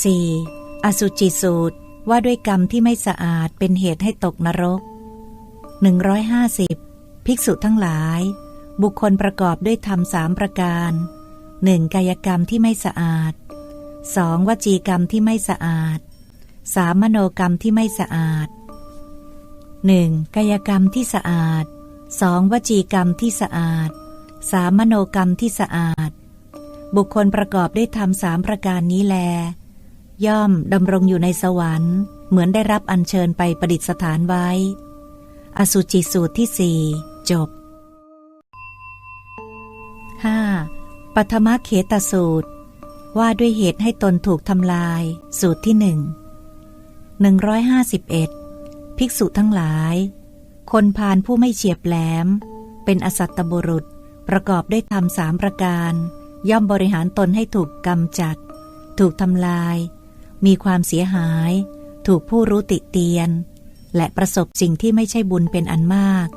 4. อสุจิสูตรว่าด้วยกรรมที่ไม่สะอาดเป็นเหตุให้ตกนรก 150 ภิกษุทั้งหลาย บุคคลประกอบด้วยธรรมสามประการ 1. กายกรรมที่ไม่สะอาด 2. วจีกรรมที่ไม่สะอาด 3. มโนกรรมที่ไม่สะอาด 1. กายกรรมที่สะอาด 2. วจีกรรมที่สะอาด 3. มโนกรรมที่สะอาด บุคคลประกอบด้วยธรรมสามประการนี้แล ย่อมดำรงอยู่ในสวรรค์ เหมือนได้รับอัญเชิญไปประดิษฐานไว้ อสุจิสูตรที่สี่จบ 5. ปัทมเขตสูตร ว่าด้วยเหตุให้ตนถูกทำลาย สูตรที่หนึ่งหนึ่งร้อยห้าสิบเอ็ดภิกษุทั้งหลาย คนพาลผู้ไม่เฉียบแหลม เป็นอสัตตบุรุษประกอบด้วยธรรมสามประการ ย่อมบริหารตนให้ถูกกำจัด ถูกทำลาย มีความเสียหาย ถูกผู้รู้ติเตียน และประสบสิ่งที่ไม่ใช่บุญเป็นอันมาก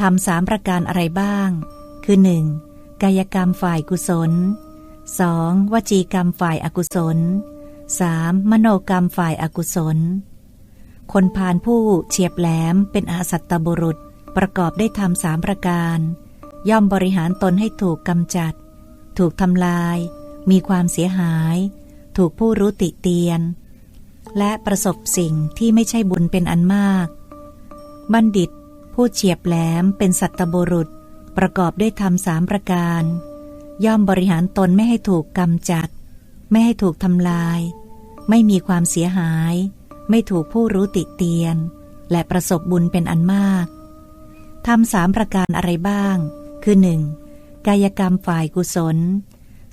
ทำสามประการอะไรบ้าง คือหนึ่งกายกรรมฝ่ายกุศล 2. วจีกรรมฝ่ายอากุศล 3. มโนกรรมฝ่ายอากุศล คนพาลผู้เฉียบแหลมเป็นอาสัตตบุรุษประกอบได้ทำสามประการ ย่อมบริหารตนให้ถูกกำจัด ถูกทำลาย มีความเสียหาย ถูกผู้รู้ติเตียน และประสบสิ่งที่ไม่ใช่บุญเป็นอันมาก บัณฑิต ผู้เฉียบแหลมเป็นสัตตบุรุษ ประกอบด้วยธรรมสามประการ ย่อมบริหารตนไม่ให้ถูกกำจัด ไม่ให้ถูกทำลาย ไม่มีความเสียหาย ไม่ถูกผู้รู้ติเตียน และประสบบุญเป็นอันมากทำสามประการอะไรบ้าง คือหนึ่งกายกรรมฝ่ายกุศล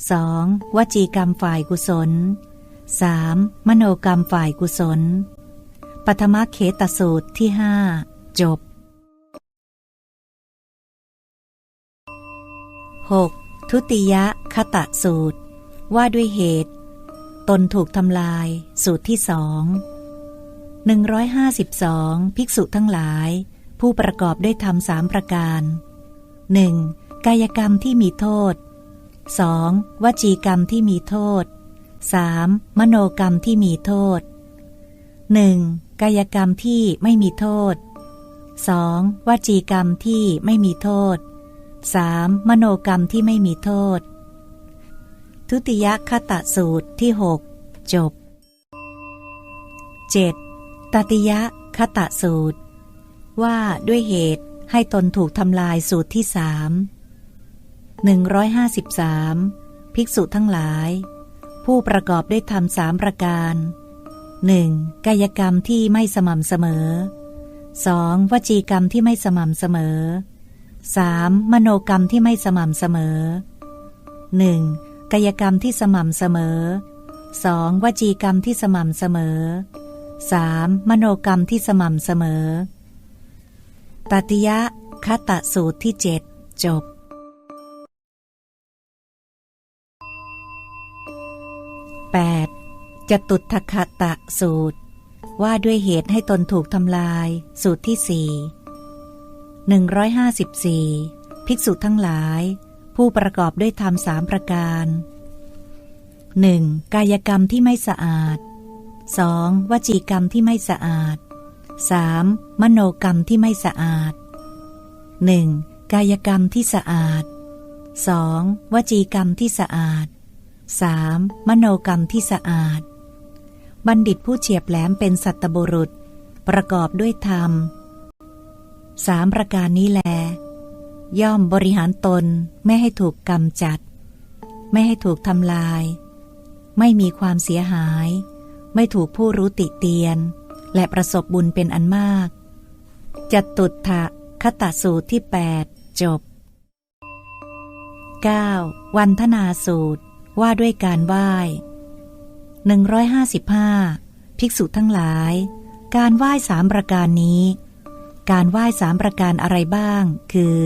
2. วจีกรรมฝ่ายกุศล 3. มโนกรรมฝ่ายกุศล ปัทมเขตสูตรที่ห้าจบ 6. ทุติยคตะสูตร ว่าด้วยเหตุ ตนถูกทำลาย สูตรที่สองหนึ่งร้อยห้าสิบสองภิกษุทั้งหลาย ผู้ประกอบด้วยธรรมสามประการหนึ่งกายกรรมที่มีโทษ 2. วจีกรรมที่มีโทษ 3. มโนกรรมที่มีโทษ 1. กายกรรมที่ไม่มีโทษ 2. วจีกรรมที่ไม่มีโทษ 3. มโนกรรมที่ไม่มีโทษ ทุติยคตะสูตรที่หกจบ 7. ตติยคตะสูตร ว่าด้วยเหตุให้ตนถูกทำลายสูตรที่สาม หนึ่งร้อยห้าสิบสามภิกษุทั้งหลาย ผู้ประกอบด้วยธรรมสามประการหนึ่งกายกรรมที่ไม่สม่ำเสมอ 2. วจีกรรมที่ไม่สม่ำเสมอ 3. มโนกรรมที่ไม่สม่ำเสมอ 1. กายกรรมที่สม่ำเสมอ 2. วจีกรรมที่สม่ำเสมอ 3. มโนกรรมที่สม่ำเสมอ ตติยะคตะสูตรที่เจ็ดจบ 8. จตุทคตะสูตร ว่าด้วยเหตุให้ตนถูกทำลาย สูตรที่สี่หนึ่งร้อยห้าสิบสี่ภิกษุทั้งหลาย ผู้ประกอบด้วยธรรมสามประการหนึ่งกายกรรมที่ไม่สะอาด 2. วจีกรรมที่ไม่สะอาด 3. มโนกรรมที่ไม่สะอาด 1. กายกรรมที่สะอาด 2. วจีกรรมที่สะอาด 3. มโนกรรมที่สะอาด บัณฑิตผู้เฉียบแหลมเป็นสัตตบุรุษ ประกอบด้วยธรรมสามประการนี้แล ย่อมบริหารตนไม่ให้ถูกกรรมจัด ไม่ให้ถูกทำลาย ไม่มีความเสียหาย ไม่ถูกผู้รู้ติเตียน และประสบบุญเป็นอันมากจตุถะคตสูตรที่ 8 จบ 9. วันทนาสูตร ว่าด้วยการไหว้ 155 ภิกษุทั้งหลาย การไหว้สามประการนี้ การไหว้สามประการอะไรบ้าง คือ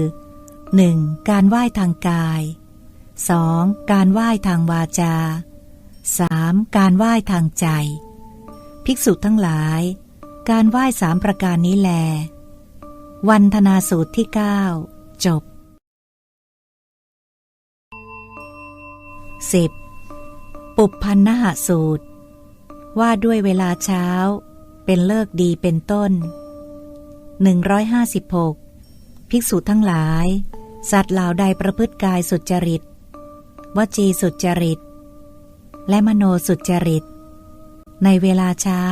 1. การไหว้ทางกาย 2. การไหว้ทางวาจา 3. การไหว้ทางใจ ภิกษุทั้งหลาย การไหว้สามประการนี้แล วันธนาสูตรที่ 9 จบ 10. ปุพพันนหสูตร ว่าด้วยเวลาเช้า เป็นเลิกดีเป็นต้น 156 ภิกษุทั้งหลาย สัตว์เหล่าใดประพฤติกายสุจริต วจีสุจริต และมโนสุจริต ในเวลาเช้า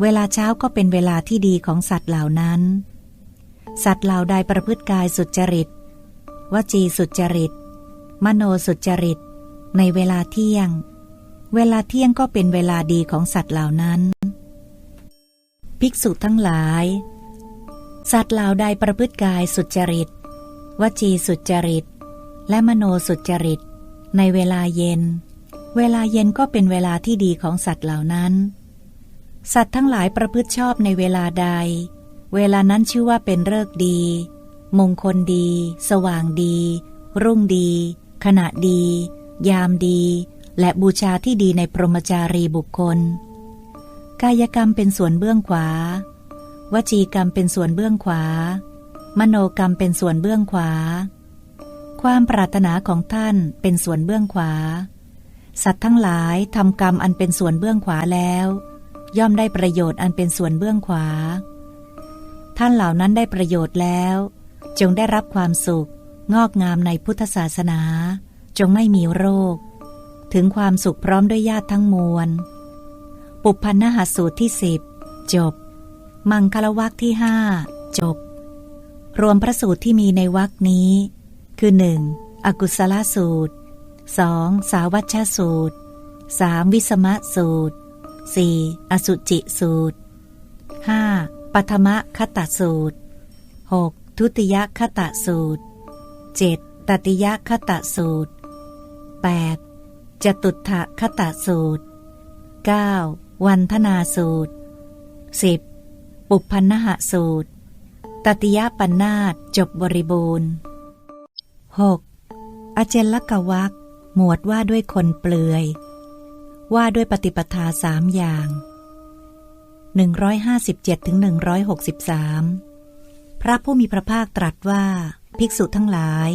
เวลาเช้าก็เป็นเวลาที่ดีของสัตว์เหล่านั้น สัตว์เหล่าใดประพฤติกายสุจริต วจีสุจริต มโนสุจริต ในเวลาเที่ยง เวลาเที่ยงก็เป็นเวลาดีของสัตว์เหล่านั้น ภิกษุทั้งหลาย สัตว์เหล่าใดประพฤติกายสุจริต วจีสุจริต และมโนสุจริต ในเวลาเย็น เวลาเย็นก็เป็นเวลาที่ดีของสัตว์เหล่านั้น สัตว์ทั้งหลายประพฤติชอบในเวลาใด เวลานั้นชื่อว่าเป็นเลิกดี มงคลดี สว่างดี รุ่งดี ขณะดี ยามดี และบูชาที่ดีในพรหมจารีบุคคล กายกรรมเป็นส่วนเบื้องขวา วจีกรรมเป็นส่วนเบื้องขวา มโนกรรมเป็นส่วนเบื้องขวา ความปรารถนาของท่านเป็นส่วนเบื้องขวา สัตว์ทั้งหลายทำกรรมอันเป็นส่วนเบื้องขวาแล้ว ย่อมได้ประโยชน์อันเป็นส่วนเบื้องขวา ท่านเหล่านั้นได้ประโยชน์แล้ว จงได้รับความสุขงอกงามในพุทธศาสนา จงไม่มีโรค ถึงความสุขพร้อมด้วยญาติทั้งมวล ปุพันนหสูตรที่สิบจบ มังคลวักที่ห้าจบ รวมพระสูตรที่มีในวักนี้ คือ 1. อกุศลสูตร 2. สาวัชชสูตร 3. วิสมะสูตร 4. อสุจิสูตร 5. ปัทมะคตสูตร 6. ทุติยคตสูตร 7. ตติยคตสูตร 8. จตุถคตสูตร 9. วันธนาสูตร 10. ปุพันนหสูตร ตติยปันนาตจบบริบูรณ์ 6. อเจลกวักหมวดว่าด้วยคนเปลือย ว่าด้วยปฏิปทาสามอย่าง 157ถึง163 พระผู้มีพระภาคตรัสว่า ภิกษุทั้งหลาย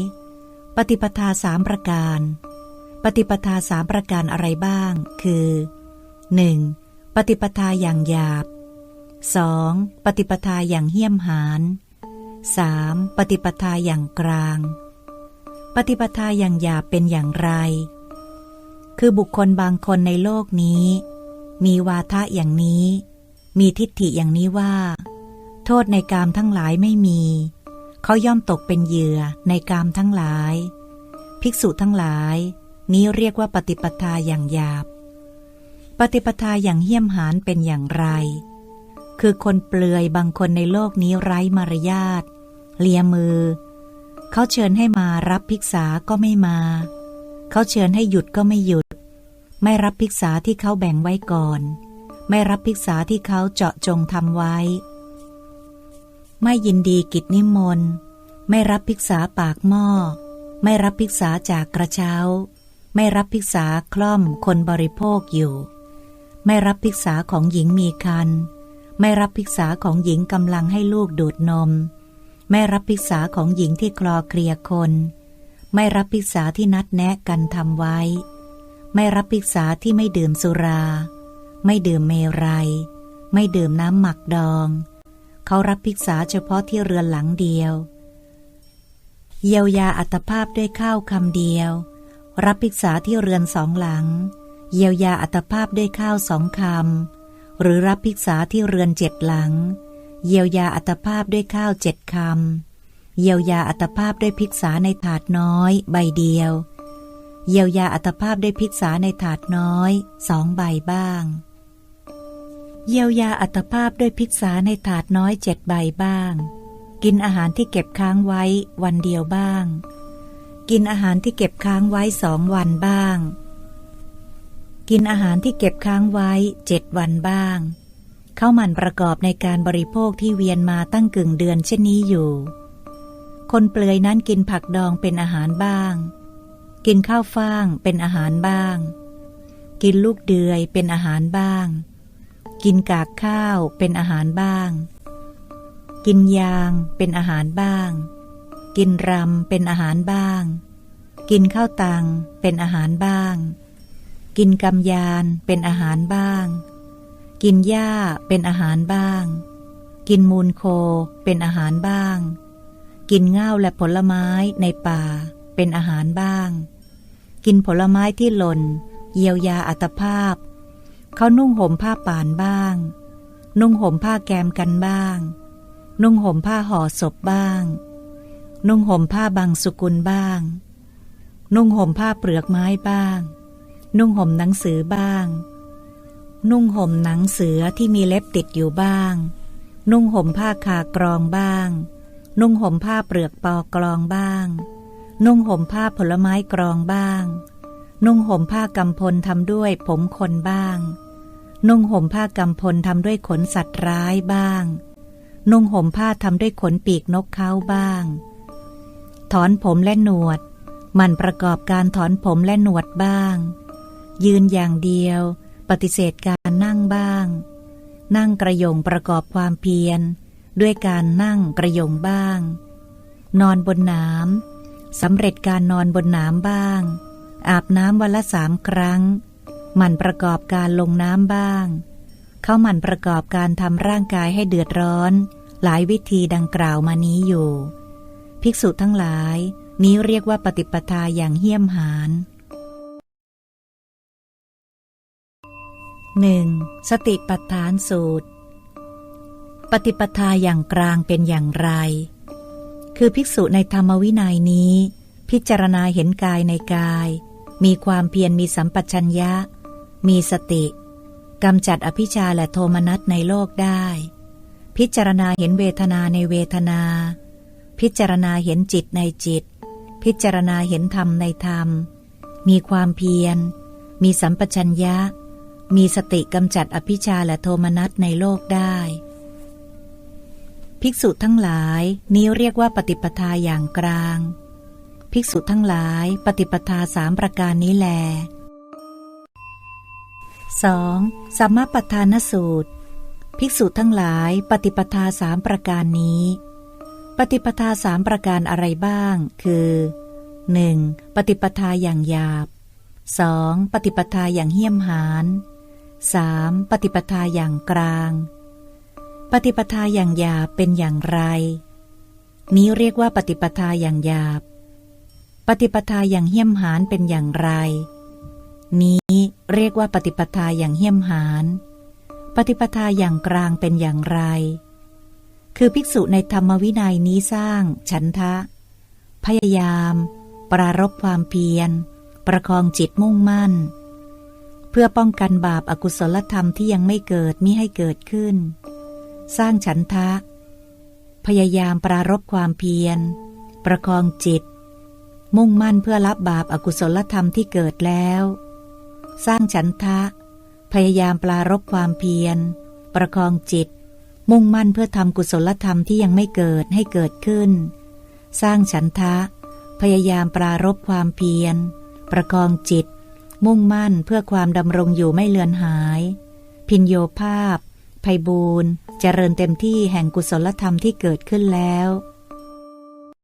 ปฏิปทาสามประการ ปฏิปทาสามประการอะไรบ้าง คือ 1. ปฏิปทาอย่างหยาบ 2. ปฏิปทาอย่างเหี้ยมหาน 3. ปฏิปทาอย่างกลาง ปฏิปทาอย่างหยาบเป็นอย่างไร คือบุคคลบางคนในโลกนี้ มีวาทะอย่างนี้ มีทิฏฐิอย่างนี้ว่า โทษในกามทั้งหลายไม่มี เขาย่อมตกเป็นเหยื่อในกามทั้งหลาย ภิกษุทั้งหลาย นี้เรียกว่าปฏิปทาอย่างหยาบ ปฏิปทาอย่างเหี้ยมหานเป็นอย่างไร คือคนเปลือยบางคนในโลกนี้ไร้มารยาท เลียมือ เขาเชิญให้มารับภิกษาก็ไม่มา เขาเชิญให้หยุดก็ไม่หยุด ไม่รับภิกษาที่เขาแบ่งไว้ก่อน ไม่รับภิกษาที่เขาเจาะจงทำไว้ ไม่ยินดีกิจนิมนต์ ไม่รับภิกษาปากหม้อ ไม่รับภิกษาจากกระเช้า ไม่รับภิกษาคล่อมคนบริโภคอยู่ ไม่รับภิกษาของหญิงมีคัน ไม่รับภิกษาของหญิงกำลังให้ลูกดูดนม ไม่รับภิกษาของหญิงที่คลอเคลียคน ไม่รับภิกษาที่นัดแนะกันทำไว้ ไม่รับภิกษาที่ไม่ดื่มสุรา ไม่ดื่มเมรัย ไม่ดื่มน้ำหมักดอง เขารับภิกษาเฉพาะที่เรือนหลังเดียว เยียวยาอัตภาพด้วยข้าวคำเดียว รับภิกษาที่เรือนสองหลัง เยียวยาอัตภาพด้วยข้าวสองคำ หรือรับภิกษาที่เรือนเจ็ดหลัง เยียวยาอัตภาพด้วยข้าวเจ็ดคำ เยียวยาอัตภาพด้วยภิกษาในถาดน้อย ใบเดียว เยียวยาอัตภาพด้วยภิกษาในถาดน้อยสองใบบ้าง เยียวยาอัตภาพด้วยภิกษาในถาดน้อยเจ็ดใบบ้าง กินอาหารที่เก็บค้างไว้วันเดียวบ้าง กินอาหารที่เก็บค้างไว้สองวันบ้าง กินอาหารที่เก็บค้างไว้เจ็ดวันบ้าง เข้ามันประกอบในการบริโภคที่เวียนมาตั้งกึ่งเดือนเช่นนี้อยู่ คนเปลือยนั้นกินผักดองเป็นอาหารบ้าง กินข้าวฟ่างเป็นอาหารบ้าง กินลูกเดือยเป็นอาหารบ้าง กินกากข้าวเป็นอาหารบ้าง กินยางเป็นอาหารบ้าง กินรำเป็นอาหารบ้าง กินข้าวตังเป็นอาหารบ้าง กินกำยานเป็นอาหารบ้าง กินหญ้าเป็นอาหารบ้าง กินมูลโคเป็นอาหารบ้าง กินง่าและผลไม้ในป่าเป็นอาหารบ้าง กินผลไม้ที่หล่น เยียวยาอัตภาพ เขานุ่งห่มผ้าป่านบ้าง นุ่งห่มผ้าแกมกันบ้าง นุ่งห่มผ้าห่อศพบ้าง นุ่งห่มผ้าบางสุกุลบ้าง นุ่งห่มผ้าเปลือกไม้บ้าง นุ่งห่มหนังสือบ้าง นุ่งห่มหนังเสือที่มีเล็บติดอยู่บ้าง นุ่งห่มผ้าคากรองบ้าง นุ่งห่มผ้าเปลือกปอกรองบ้าง นุ่งห่มผ้าผลไม้กรองบ้าง นุ่งห่มผ้ากำพลทำด้วยผมคนบ้าง นุ่งห่มผ้ากำพลทำด้วยขนสัตว์ร้ายบ้าง นุ่งห่มผ้าทำด้วยขนปีกนกเขาบ้าง ถอนผมและหนวด มันประกอบการถอนผมและหนวดบ้าง ยืนอย่างเดียว ปฏิเสธการนั่งบ้าง นั่งกระยงประกอบความเพียร ด้วยการนั่งกระยงบ้าง นอนบนน้ำสำเร็จการนอนบนน้ำบ้าง อาบน้ำวันละสามครั้งหมันประกอบการลงน้ำบ้าง เขาหมั่นประกอบการทำร่างกายให้เดือดร้อน หลายวิธีดังกล่าวมานี้อยู่ ภิกษุทั้งหลาย นี้เรียกว่าปฏิปทาอย่างเหี้ยมหานหนึ่งสติปัฏฐานสูตร ปฏิปทาอย่างกลางเป็นอย่างไร คือภิกษุในธรรมวินัยนี้ พิจารณาเห็นกายในกาย มีความเพียรมีสัมปชัญญะ มีสติกำจัดอภิชาและโทมนัสในโลกได้ พิจารณาเห็นเวทนาในเวทนา พิจารณาเห็นจิตในจิต พิจารณาเห็นธรรมในธรรม มีความเพียร มีสัมปชัญญะ มีสติกำจัดอภิชาและโทมนัสในโลกได้ ภิกษุทั้งหลายนี้เรียกว่าปฏิปทาอย่างกลาง ภิกษุทั้งหลายปฏิปทาสามประการนี้แล 2. สัมมาปัฏฐานสูตร ภิกษุทั้งหลายปฏิปทาสามประการนี้ ฏิปทาสามประการอะไรบ้าง คือ 1. ปฏิปทาอย่างหยาบ 2. ปฏิปทาอย่างเหี้ยมหาน 3. ปฏิปทาอย่างกลาง ปฏิปทาอย่างหยาบเป็นอย่างไร นี้เรียกว่าปฏิปทาอย่างหยาบ ปฏิปทาอย่างเหี้ยมหานเป็นอย่างไร นี้เรียกว่าปฏิปทาอย่างเหี้ยมหาน ปฏิปทาอย่างกลางเป็นอย่างไร คือภิกษุในธรรมวินัยนี้สร้าง ฉันทะ พยายาม ปรารบความเพียร ประคองจิตมุ่งมั่น เพื่อป้องกันบาปอากุศลธรรมที่ยังไม่เกิดมิให้เกิดขึ้น สร้างฉันทะ พยายามปรารบความเพียร ประคองจิต มุ่งมั่นเพื่อรับบาปอากุศลธรรมที่เกิดแล้ว สร้างฉันทะ พยายามปรารบความเพียร ประคองจิต มุ่งมั่นเพื่อทำกุศลธรรมที่ยังไม่เกิดให้เกิดขึ้น สร้างฉันทะ พยายามปรารบความเพียร ประคองจิต มุ่งมั่นเพื่อความดำรงอยู่ไม่เลือนหาย พินโยภาพภัยบูนเจริญเต็มที่แห่งกุศลธรรมที่เกิดขึ้นแล้ว